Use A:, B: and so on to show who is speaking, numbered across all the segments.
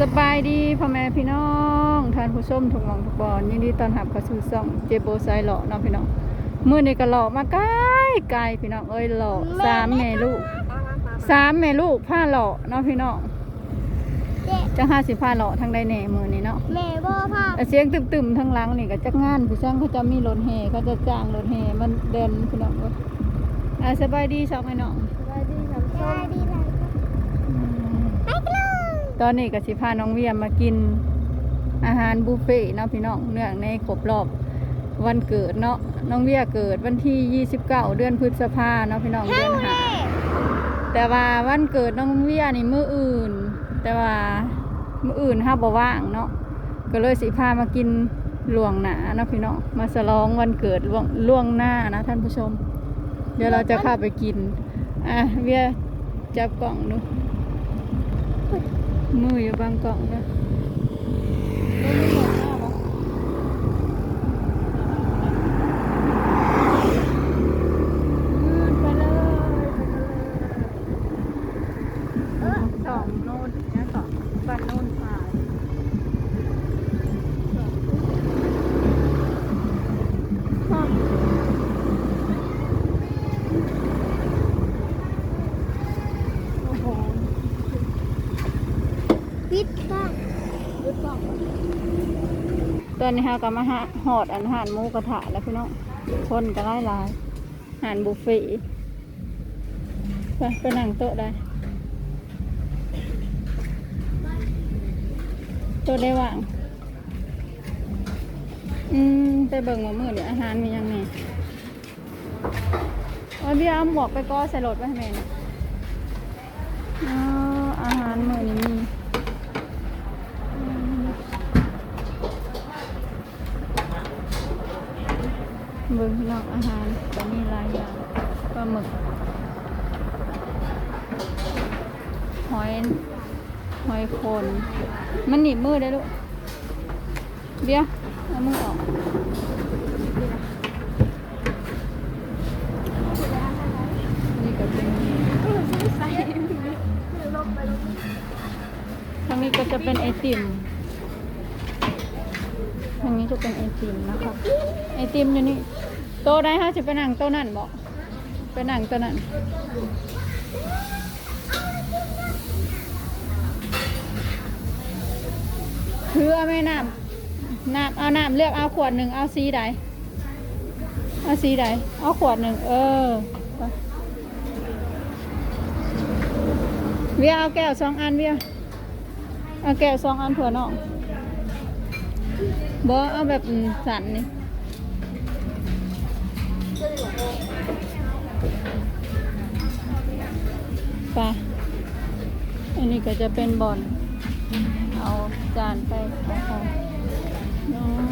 A: สบายดีพ่อแม่พี่น้องท่านผู้ชมทุกหมองทุกบอนยินดีต้อนรับเข้าสู่ช่องเจโบไซหล่อเนาะพี่น้องมื้อนี้ก็หล่อมาไกลไกลพี่น้องเอ้ยหล่อสามแม่ลูกสามแม่ลูกผ้าหล่อเนาะพี่น้อง
B: เจ๊
A: จะห้าสิบผ้าหล่อทางใดแหน่มื้อนี้เนาะ
B: แม่บ่พา
A: แต่เสียงตึมๆทางหลังนี่ก็จักงานผู้ช่างเขาจะมีรถแห่เขาจะจ้างรถแห่มันเดินพี่น้องเอ้ยอ่าสบายดีสองแม่น้อง
B: สวัสดีครับสวัสดีครับ
A: อืม
B: ไปกันเลย
A: ตอนนี้ก็สิพาน้องเวียมากินอาหารบุฟเฟ่ต์เนาะพี่น้องเนื่องในครบรอบวันเกิดเนาะน้องเวียเกิดวันที่ 29 เดือนพฤษภาเนาะพี่น้องเดือนหาแต่ว่าวันเกิดน้องเวียนี่มื้ออื่น แต่ว่ามื้ออื่นห้าบ่ว่างเนาะก็เลยสิพามากินล่วงหน้าเนาะพี่น้องมาฉลองวันเกิดล่วงล่วงหน้านะท่านผู้ชม เดี๋ยวเราจะเข้าไปกินอะเวียจับกล่องดู มืออยู่บางกล่องนะไปเลยสองโน่นนะสองบ้านโน่นผ่านโอ้โห
B: ปิดบ้าน
A: ตอนนี้ฮะก็มาหาหอดอันอาหารหมูกระทะแล้วพี่น้องคนก็ไล่ลายอาหารบุฟเฟ่ไปไปนั่งโต๊ะได้โต๊ะได้ว่างอืมไปเบิ่งมามือเดี๋ยวอาหารมียังไงเอาเบี้ยเอาหมวกไปก็ใส่รถไว้ให้แม่นะอ๋ออาหารมือนี้มี เบิ่งนองอาหารก็มีหลายอย่างปลาหมึก หอย หอยโคน มันหนีบมือได้ลูก เบี้ยเอามือออกนี่ก็เป็นทางนี้ก็จะเป็นไอติม ทางนี้จะเป็นไอติมนะคะ ไอติมอยู่นี่ โต๊ะได้ฮะจะไปนั่งโต๊ะนั่นบอกไปนั่งโต๊ะนั่นคือเอไม่น้ำน้ำเอาน้ำเลือกเอาขวดหนึ่งเอาสีใดเอาสีใดเอาขวดหนึ่งเออเวียเอาแก้วสองอันเวียเอาแก้วสองอันเผื่อน้อง บอเอาแบบสันนี่ไปอันนี้ก็จะเป็นบอลเอาจานไปเอาของน้อง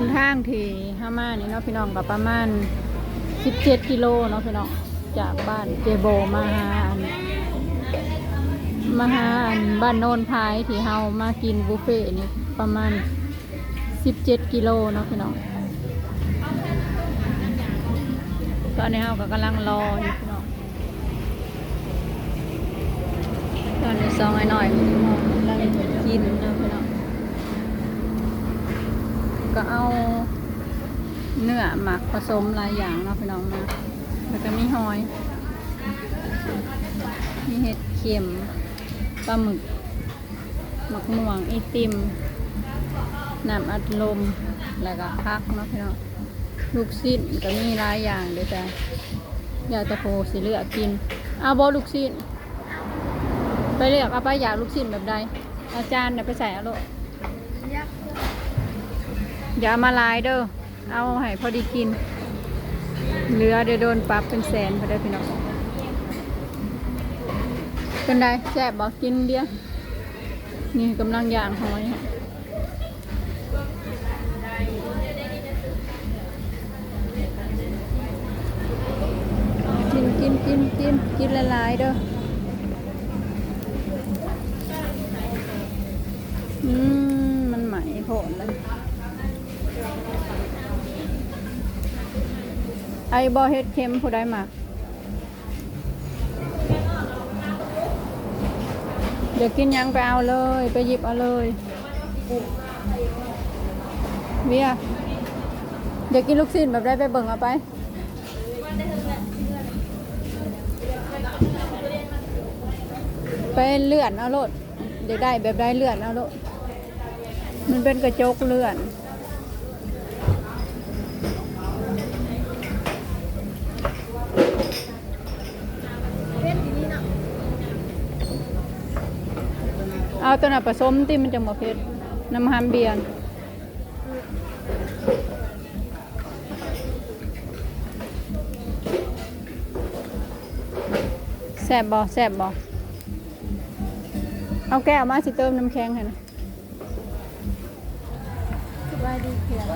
A: นทางที่ห้ามานี่เนาะพี่น้องกับประมาณ 17 กิโลเนาะพี่น้องจากบ้านเจโบมาหาอันมาหาอันบ้านโนนพายที่เฮามากินบุฟเฟ่นี่ประมาณ 17 กิโลเนาะพี่น้องตอนนี้เฮาก็กำลังรออยู่พี่น้องตอนนี้ซองไอ้หน่อยกำลังกินเนาะ ก็เอาเนื้อหมักผสมหลายอย่างเนาะพี่น้องมาแล้วก็มีหอย มีเห็ดเข็มปลาหมึกหมักม่วงไอติมน้ำอัดลมแล้วก็พักเนาะพี่น้องลูกชิ้นก็มีหลายอย่างเดี๋ยวแต่อยากจะโพสิเลือกกินเอาบอลูกชิ้นไปเลือกเอาไปอยากลูกชิ้นแบบใดอาจารย์เดี๋ยวไปใส่เอาโลก อย่ามาลายเด้อ เอาให้พอดีกิน เหลือเดี๋ยวโดนปรับเป็นแสนพอได้พี่น้องเป็นไรแซ่บบอกกินเดียวนี่กำลังย่างหอยกินกินกินกินกินหลายเด้ออืมนเลย ไอบอเฮ็ดเค็มผู้ได้มาเดี๋ยวกินยังไปเอาเลย ไปหยิบเอาเลยเบียเดี๋ยวกินลูกชิ้นแบบได้ไปเบิ่งเอาไปไปเลื่อนเอาโลดเดี๋ยวได้แบบได้เลื่อนเอาโลดมันเป็นกระจกเลื่อน ตัวน่ะผสมที่มันจะหมดเพชรน้ำฮัมเบียนแซบบอแซบบอเอาแก้วมาสิเติมน้ำแข็งให้นะสบายดีเพียงว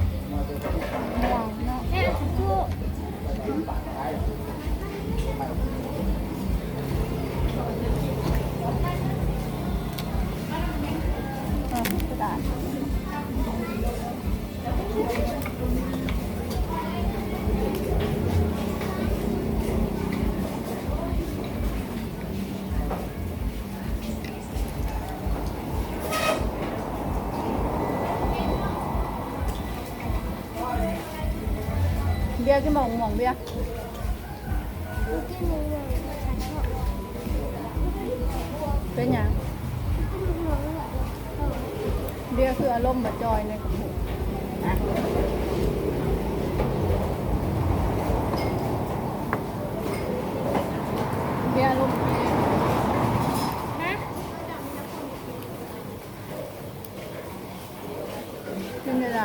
A: ้ เบียร์กินหมองหมองเบียร์
B: เป็
A: นยังเบียร์คืออารมณ์แบบจอยในกระปุกเบียร์อารมณ์เป็นอะ
B: ไร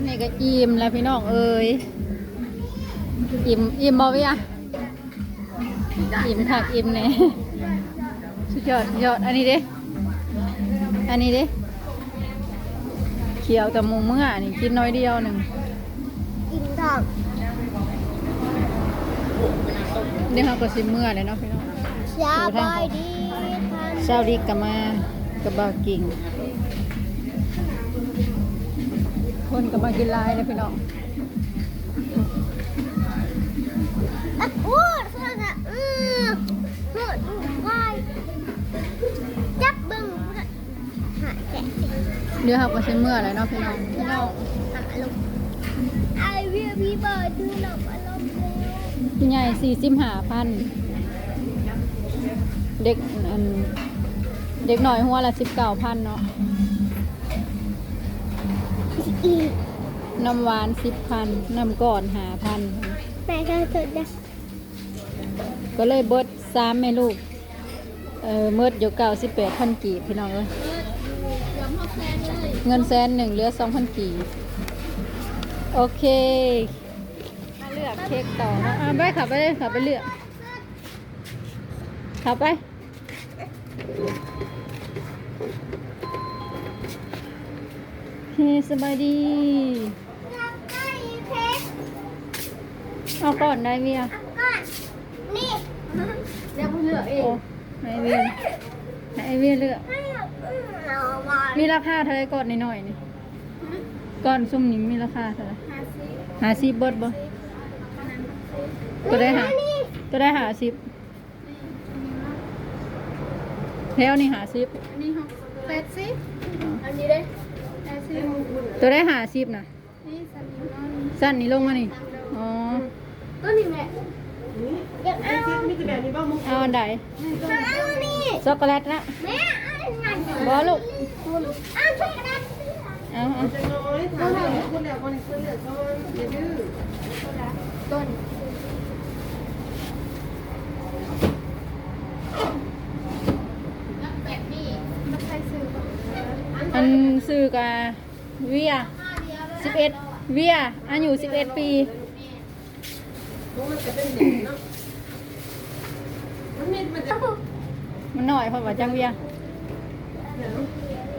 B: อ
A: นนี้ก็อิ่มแล้วพี่น้องเอ้ยอิ่มอิ่มบ่พี่อะอิ่มคักอิ่มแน่สุดยอดสุดยอดอันนี้เด้อันนี้ดิเขียวแต่หมูเมื่อนี่กินน้อยเดียวหนึ่ง
B: กินทอง
A: เดี๋ยวเราก็สิเมื่อเลยเนาะพี่น้อง
B: สบายดีค่ะ
A: เช้าดีกับมากับบ่าวกิ่ง คนก็มากินหลายเลยพี่น้อง
B: อะโอ้ยสนะอือโหดวายจับเบึ้งหาแกะ
A: เดี๋ยวเราก็สิเมื่อเลยเนาะพี่น้องพี่น้อง
B: ไอเวียพี่เบิร์ดดูหนังอารมณ์เร็ว
A: พี่ใหญ่สี่สิบห้าพันเด็กอันเด็กหน่อยหัวละสิบเก้าพันเนาะ
B: อีก
A: น้ำหวานสิบพันน้ำก่อนหาพัน
B: แม่ก็สุดนะ
A: ก็เลยเบิดสามแม่ลูก เออเมื่ออยู่เก่าสิบแปดพันกีบพี่น้องเอ้ยเงินแสนหนึ่งเหลือสองพันกีบโอเคมาเลือกเค้กต่อเนาะอะไปขับไปเลยขับไปเลือกขับไปโอเค สบายดี
B: เราใกล้เพชร
A: เอาก่อนได้เมีย
B: ก่อน นี่เดี๋ยวผมเลือกเอ
A: โอ้
B: ง
A: ไหนเวียนไหนเวียนเลือก
B: ให้เรามา
A: มีราคาเท่าไรก่อนนิดหน่อยนี่ก่อนซุ่มนี้มีราคาเท่าไหร
B: หาซื้อ
A: หาสิบเบิดบ่ตัวได้หาตัวได้หาสิบแถวนี่หาสิบ
B: อันนี้หกแปดสิบอันนี้ได้แปดสิบ
A: ตัวได้หาสิบนะ
B: นี่สันนิษฐาน
A: สั้นนี่ลงมานี่ อ๋อ
B: ต้นนี้แม่อยากเอา
A: เอาอันใด
B: เอานี่
A: ช็อกโกแลตนะ
B: แม่เอาอันไหน
A: บอลูก
B: เอาช็อกโกแลต
A: เอาเอา
B: ต้น
A: อัน ซื้อกาเวียสิบเอ็ดเวียอายุสิบเอ็ดปีมันหน่อยเพราะว่าจังเวีย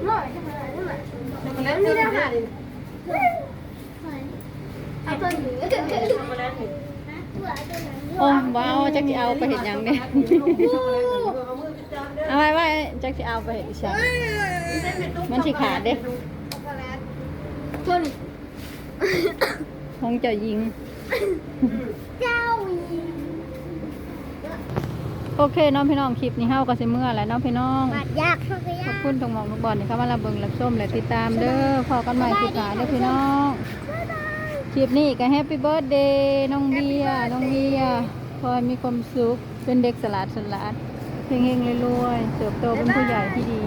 B: ร้อยจังเลยนี่แหละอันนี้ได้ค่ะเอาต้นนี้เกิดขึ้นมาแล้วหัวต้นนั้น
A: โอ้ว้าวจักสิเอาไปเห็นยังเนี่ย เอาไว้ไว้จักสิเอาไปเห็นอีช่มันสิขาดเด้
B: ต้น
A: คงจะยิง
B: เจ้า
A: โอเคน้องพี่น้องคลิปนี้เฮาก็สิเมื่อแล้วน้องพี่น้อง
B: บาดยากข
A: อบคุณทุกหมองทุกบอลที่เข้ามารับเบิ่งรับชมและติดตามเด้อพอกันใหม่คลิปหน้าเด้อพี่น้องคลิปนี้ก็แฮปปี้เบิร์ดเดย์น้องเบียน้องเบียร์ขอให้มีความสุขเป็นเด็กสลาดสลาด เฮงๆรวยๆเติบโตเป็นผู้ใหญ่ที่ดี